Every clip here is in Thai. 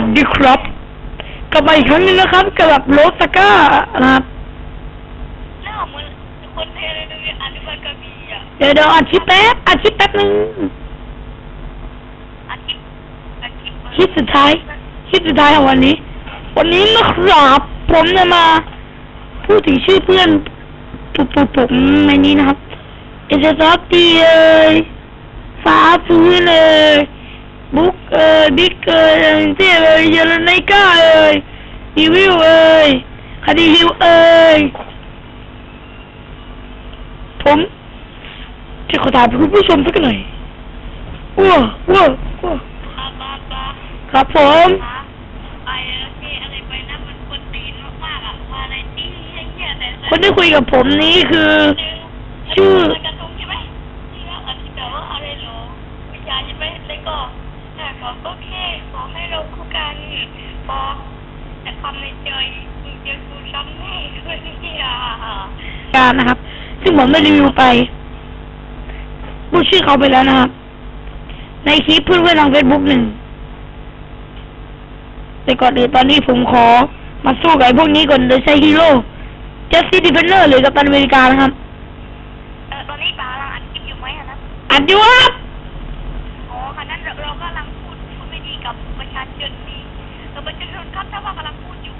สดีครับกลับมาอีกครั้งหนึงนะครับกับโรสก้านะครับเดี๋ยวเดี๋ยวอัดคลิปแป๊บอัดคลิปแป๊บนึงอาทิตย์อาทิตย์คลิปสุดท้ายคลิปสุดท้ายของวันนี้ วันนี้นะครับผมจะมา พูดถึงชื่อเพื่อนผมผมผมในนี้นะครับเอเจซับตีเอ้ยฟ้าฟื้นเลย บุ๊กเอ้ยบิ๊กเอ้ยเจ๊เอ้ยเยลไนก้าเอ้ยอีวิวเอ้ยคดีฮิวเอ้ยผมจะขอถามคุณผู้ชมสักหน่อยว้าวว้าวว้าวครับผมคนที่คุยกับผมนี้คือ ชื่อ กระทงใช่ไหมที่ว่าอธิบายว่าอะไรหรอวิญญาณใช่ไหมแล้วก็แต่ก็โอเคขอให้เราคู่กันพอแต่ความในใจมึงจะกูช้ำแน่เลยเนี่ย การนะครับ ซึ่งผมได้รีวิวไปพูดชื่อเขาไปแล้วนะครับ ในคลิปเพื่อนๆทางเฟซบุ๊กหนึ่งแต่ก่อนอื่นตอนนี้ผมขอมาสู้กับไอ้พวกนี้ก่อนโดยใช้ฮีโร่เจสซี่ดิเพนเนอร์หรือกัปตันอเมริกานะครับเออตอนนี้ปาลังอัดคลิปอยู่ไหมอะนะอัดอยู่ครับอ๋อค่ะนั้นเราเรากำลังพูดพูดไม่ดีกับประชาชนดีเออประชาชนครับถ้าว่ากำลังพูดอยู่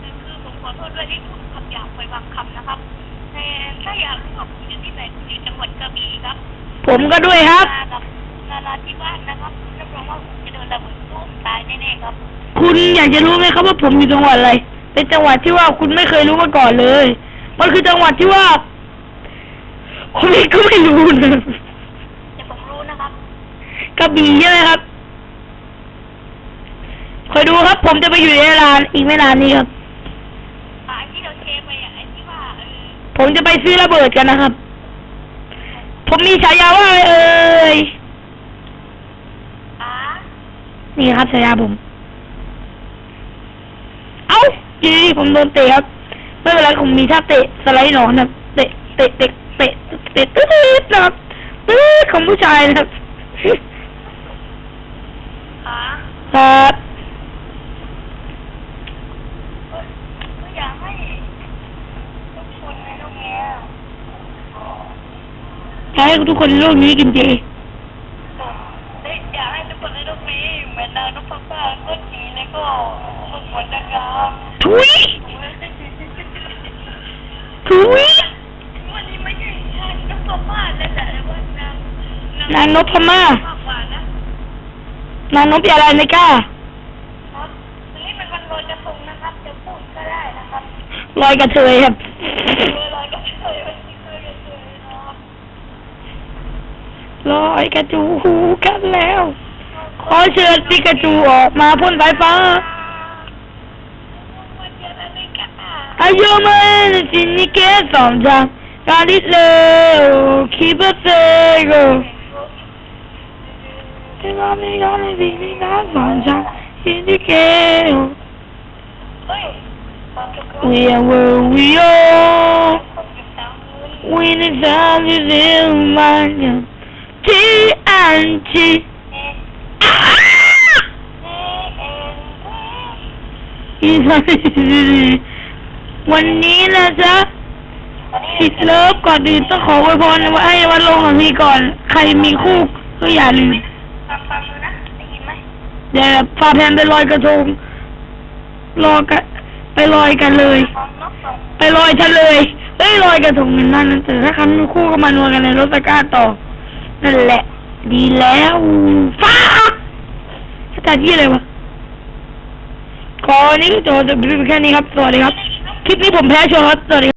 คือคือผมขอโทษด้วยที่พูดคำหยาบไปบางคำนะครับ แต่ถ้าอยากรู้ว่าผมอยู่ที่ไหนผมอยู่จังหวัดกระบี่ครับผมก็ด้วยครับมากับนาราธิวาสนะครับรับรองว่าผมจะโดนระเบิดตุ้มตายแน่ๆครับคุณอยากจะรู้ไหมครับว่าผมอยู่จังหวัดอะไร เป็นจังหวัดที่ว่าคุณไม่เคยรู้มาก่อนเลย มันคือจังหวัดที่ว่าผมเองก็ไม่รู้นะแต่ผมรู้นะครับกระบี่ใช่ไหมครับคอยดูครับ ผมจะไปอยู่ในร้านอีกไม่นานนี้ครับ อ่าไอ้ที่เราเทไปอะไอ้ที่ว่าเออ ผมจะไปซื้อระเบิดกันนะครับ ผมมีฉายาว่าอะไรเอ่ยอ่านี่ครับฉายาผม เอ้าอยู่ดีๆผมโดนเตะครับ ไม่เป็นไรผมมีท่าเตะสไลด์หนอนนะครับเตะเตะเตะเตะเตะตืดๆนะครับตืดของผู้ชายนะครับอ่าครับ ก็อยากให้ทุกคนในโลกเนี้ย อยากให้ทุกคนในโลกนี้กินเจได้อยากให้ทุกคนในโลกนี้เหมือนนางนพฟ้าก็ดีแล้วก็สมบูรณ์นะครับทุยทุยวันนี้ไม่ใช่นางนพฟ้าแล้วแต่ว่านางนางนพม่ามากกว่านะนางนพยาลานิก้าครับนนี้มันวันลอยกระทงนะครับจะพูดก็ได้นะครับลอยกระเทยครับ เวลอยกระทงวันนี้ลอยกระทงนะครับ ลอยกระจูหูกันแล้ว ขอเชิญปิกาจูออกมาพ่นสายฟ้าวันเดียวแล้วเลยค่ะอายุมันสินิเกสองจังการดิเลวคีบเซโกที่ว่าไม่ยอมสินิกาสองจังสินิเกเฮ้ยความสุข We are where we are ความสุขสามมื้อ We need time to live my TNT อี สานวันนี้นะจ๊ะสิทธิ์เลิฟก่อนอื่นต้องขออวยพรว่าให้วันลงของพี่ก่อน ใครมีคู่ก็อย่าลืมฟังฟังดูนะได้ยินไหมอย่าพาแพนไปลอยกระทงรอกันไปลอยกันเลย ไปลอยทะเลยเอ้ยลอยกระทงนั่นนั่นแต่ถ้าคันมีคู่ก็มานวลกันในรถตะกร้าต่อ นั่นแหละ ดีแล้วฟ้าสถานที่อะไรวะขอนี้ก็จบแค่นี้ครับ สวัสดีครับ คลิปนี้ผมแพ้ชวครับ สวัสดี